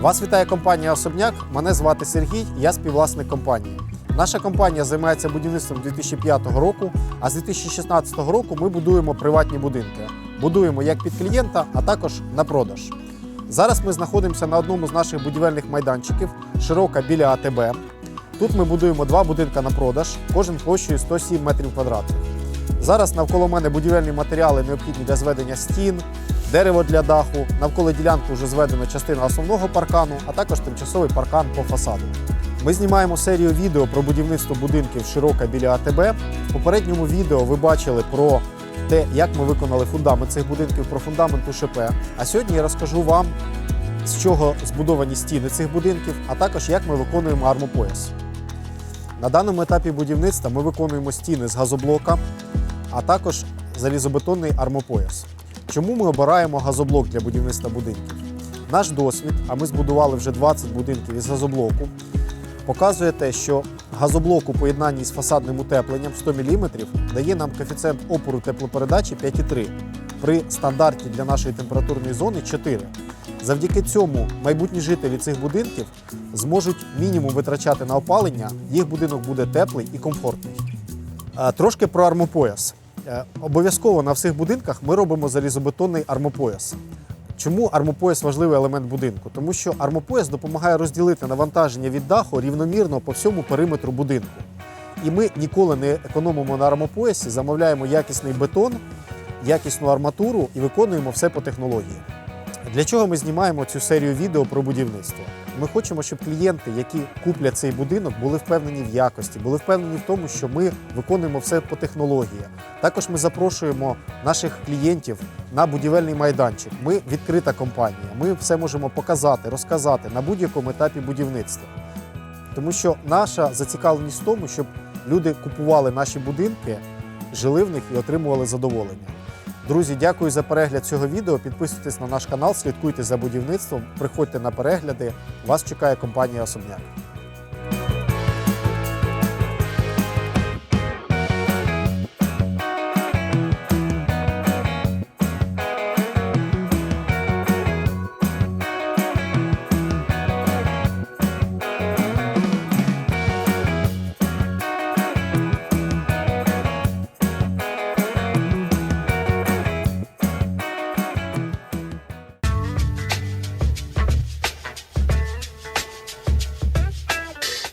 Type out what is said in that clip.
Вас вітає компанія Особняк. Мене звати Сергій, я співвласник компанії. Наша компанія займається будівництвом 2005 року, а з 2016 року ми будуємо приватні будинки. Будуємо як під клієнта, а також на продаж. Зараз ми знаходимося на одному з наших будівельних майданчиків, широка біля АТБ. Тут ми будуємо два будинки на продаж, кожен площею 107 метрів квадратних. Зараз навколо мене будівельні матеріали необхідні для зведення стін, дерево для даху. Навколо ділянки вже зведена частина основного паркану, а також тимчасовий паркан по фасаду. Ми знімаємо серію відео про будівництво будинків широка біля АТБ. В попередньому відео ви бачили про те, як ми виконали фундамент цих будинків, про фундамент УШП. А сьогодні я розкажу вам, з чого збудовані стіни цих будинків, а також як ми виконуємо армопояс. На даному етапі будівництва ми виконуємо стіни з газоблока, а також залізобетонний армопояс. Чому ми обираємо газоблок для будівництва будинків? Наш досвід, а ми збудували вже 20 будинків із газоблоку, показує те, що газоблок у поєднанні з фасадним утепленням 100 мм дає нам коефіцієнт опору теплопередачі 5,3 при стандарті для нашої температурної зони 4. Завдяки цьому майбутні жителі цих будинків зможуть мінімум витрачати на опалення, їх будинок буде теплий і комфортний. Е, Трошки про армопояс. Е, Обов'язково на всіх будинках ми робимо залізобетонний армопояс. Чому армопояс важливий елемент будинку? Тому що армопояс допомагає розділити навантаження від даху рівномірно по всьому периметру будинку. І ми ніколи не економимо на армопоясі, замовляємо якісний бетон, якісну арматуру і виконуємо все по технології. Для чого ми знімаємо цю серію відео про будівництво? Ми хочемо, щоб клієнти, які куплять цей будинок, були впевнені в якості, були впевнені в тому, що ми виконуємо все по технології. Також ми запрошуємо наших клієнтів на будівельний майданчик. Ми відкрита компанія. Ми все можемо показати, розказати на будь-якому етапі будівництва. Тому що наша зацікавленість в тому, щоб люди купували наші будинки, жили в них і отримували задоволення. Друзі, дякую за перегляд цього відео. Підписуйтесь на наш канал, слідкуйте за будівництвом, приходьте на перегляди. Вас чекає компанія Особняк.